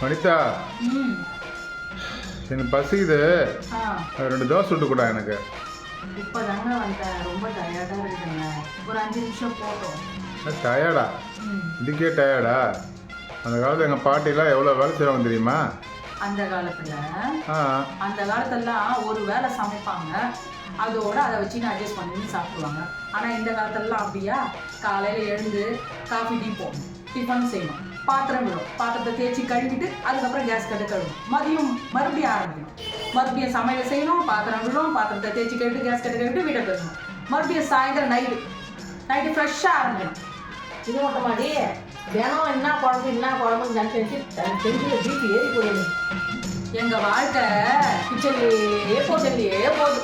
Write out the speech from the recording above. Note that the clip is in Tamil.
வனிதா. எனக்கு பசிக்குது. ரெண்டு தோசை சுட்டு கூட எனக்கு. இப்போ தாங்க வந்தேன் ரொம்ப டயர்டாக இருக்குங்க ஒரு அஞ்சு நிமிஷம் போட்டோம் டயர்டா இதுக்கே டயர்டா அந்த காலத்தில் எங்கள் பாட்டிலாம் எவ்வளோ வேலை செய்வாங்க தெரியுமா? அந்த காலத்தில்? அந்த காலத்துலலாம் ஒரு வேளை சமைப்பாங்க. அதோட அதை வச்சு அட்ஜஸ்ட் பண்ணி சாப்பிடுவாங்க. ஆனால் இந்த காலத்துலலாம் அப்படியா? காலையில் எழுந்து காஃபி டீ போடணும். டிஃபன் செய்யணும். பாத்திரம் விடும் பாத்திரத்தை தேய்ச்சி கழுவிட்டு அதுக்கப்புறம் கேஸ் கட்டு கழுவும் மதியம் மறுபடியும் ஆரம்பிக்கணும். மறுபடியும் சமையல் செய்யணும் பாத்திரம் விடும் பாத்திரத்தை தேய்ச்சி கழுவிட்டு கேஸ் கட்டு கழுவிட்டு வீட்டை பெருக்கணும் மறுபடியும் சாயந்தரம் நைட்டு நைட்டு ஃப்ரெஷ்ஷாக ஆரம்பிக்கணும். இது மட்டும் மாடி தினம் என்ன குழம்பு என்ன குழம்புன்னு நினச்சி டென்ஷனில் பிபி ஏறி போயிடுது எங்கள் வாழ்க்கை கிச்சன்லேயே போச்சல்லையே போகுது.